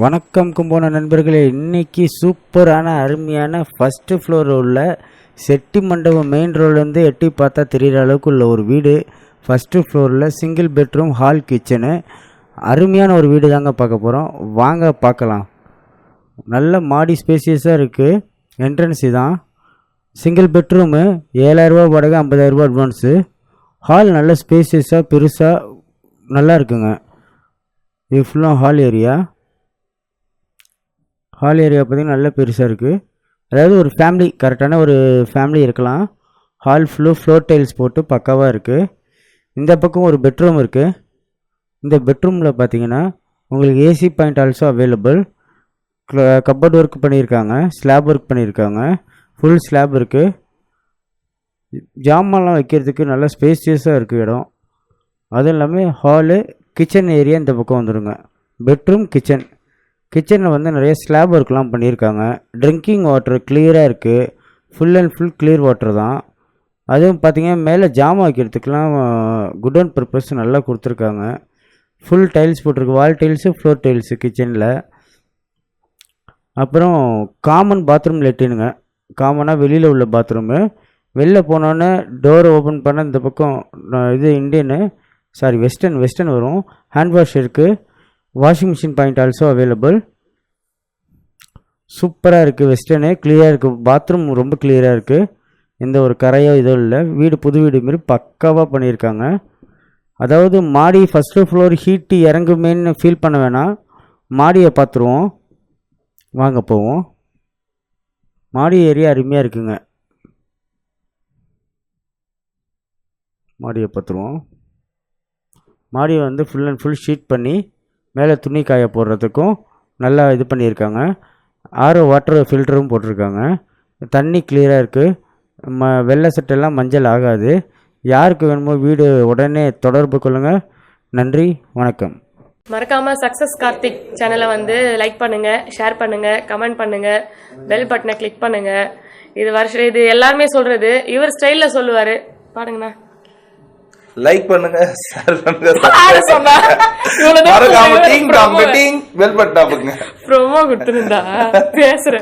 வணக்கம் கும்போன நண்பர்களே. இன்னைக்கு சூப்பரான அருமையான ஃபஸ்ட்டு ஃப்ளோர் உள்ள செட்டி மண்டபம் மெயின் ரோட்லேருந்து எட்டி பார்த்தா தெரிகிற அளவுக்கு உள்ள ஒரு வீடு. ஃபஸ்ட்டு ஃப்ளோரில் சிங்கிள் பெட்ரூம் ஹால் கிச்சனு அருமையான ஒரு வீடு தாங்க பார்க்க போகிறோம் வாங்க பார்க்கலாம். நல்ல மாடி ஸ்பேசியஸாக இருக்குது என்ட்ரன்ஸு தான் சிங்கிள் பெட்ரூமு ஏழாயிரரூபா வாடகை ஐம்பதாயிரரூபா அட்வான்ஸு ஹால் நல்ல ஸ்பேசியஸாக பெருசாக நல்லா இருக்குங்க. இது ஃபுல்லாக ஹால் ஏரியா ஹால் ஏரியா பார்த்திங்கன்னா நல்ல பெருசாக இருக்குது அதாவது ஒரு ஃபேமிலி கரெக்டான ஒரு ஃபேமிலி இருக்கலாம். ஹால் ஃபுல்லு ஃப்ளோர் டைல்ஸ் போட்டு பக்காவாக இருக்குது இந்த பக்கம் ஒரு பெட்ரூம் இருக்குது இந்த பெட்ரூமில் பார்த்தீங்கன்னா உங்களுக்கு AC point also available cupboard work பண்ணியிருக்காங்க ஸ்லாப் ஒர்க் பண்ணியிருக்காங்க. ஃபுல் ஸ்லாப் இருக்குது ஜாமான்லாம் வைக்கிறதுக்கு நல்ல ஸ்பேசியஸாக இருக்குது இடம். அதுவும் இல்லாமல் ஹாலு கிச்சன் ஏரியா இந்த பக்கம் வந்துடுங்க பெட்ரூம் கிச்சன் கிச்சனில் வந்து நிறைய ஸ்லாப் ஒர்க்லாம் பண்ணியிருக்காங்க. ட்ரிங்கிங் வாட்டர் கிளியராக இருக்குது full and full clear water தான். அதுவும் பார்த்தீங்கன்னா மேலே ஜாமான் வைக்கிறதுக்கெலாம் குட் அண்ட் பர்பஸ் நல்லா கொடுத்துருக்காங்க. ஃபுல் டைல்ஸ் போட்டிருக்கு. வால் டைல்ஸு ஃப்ளோர் டைல்ஸு கிச்சனில் அப்புறம் காமன் பாத்ரூம் லெட்டினுங்க காமனாக வெளியில் உள்ள பாத்ரூமு வெளில போனோன்னே டோர் ஓப்பன் பண்ண இந்த பக்கம் இது இந்தியனு சாரி வெஸ்டர்ன் வெஸ்டர்ன் வரும். ஹேண்ட் வாஷ் இருக்குது washing machine point also available சூப்பராக இருக்குது வெஸ்டர்னு கிளியராக இருக்குது பாத்ரூம் ரொம்ப கிளியராக இருக்குது எந்த ஒரு கரையோ இதோ இல்லை. வீடு புது வீடு மாரி பக்காவாக பண்ணியிருக்காங்க. அதாவது மாடி ஃபஸ்ட்டு ஃப்ளோர் ஹீட்டு இறங்குமேன்னு ஃபீல் பண்ண வேணாம். மாடியை பார்த்துருவோம். வாங்க போவோம். மாடி ஏரியா அருமையாக இருக்குங்க. மாடியை பார்த்துருவோம். மாடியை வந்து ஃபுல் அண்ட் ஃபுல் ஷீட் பண்ணி மேலே துணி காய போடுறதுக்கும் நல்லா இது பண்ணியிருக்காங்க. ஆரோ வாட்டர் ஃபில்டரும் போட்டிருக்காங்க. தண்ணி கிளியராக இருக்குது ம வெள்ளை சட்டெல்லாம் மஞ்சள் ஆகாது. யாருக்கு வேணுமோ வீடு உடனே தொடர்பு கொள்ளுங்கள் நன்றி வணக்கம். மறக்காம சக்சஸ் கார்த்திக் சேனலை வந்து லைக் பண்ணுங்க ஷேர் பண்ணுங்க கமெண்ட் பண்ணுங்க பெல் பட்டனை கிளிக் பண்ணுங்க. இது வருஷம் இது எல்லாருமே சொல்றது. இவர் ஸ்டைலில் சொல்லுவார். பாருங்கண்ணா. லைக் பண்ணுங்க ஷேர் பண்ணுங்க மறக்காம ப்ரோமோ கொடுத்துருந்தா. பேசுறேன்.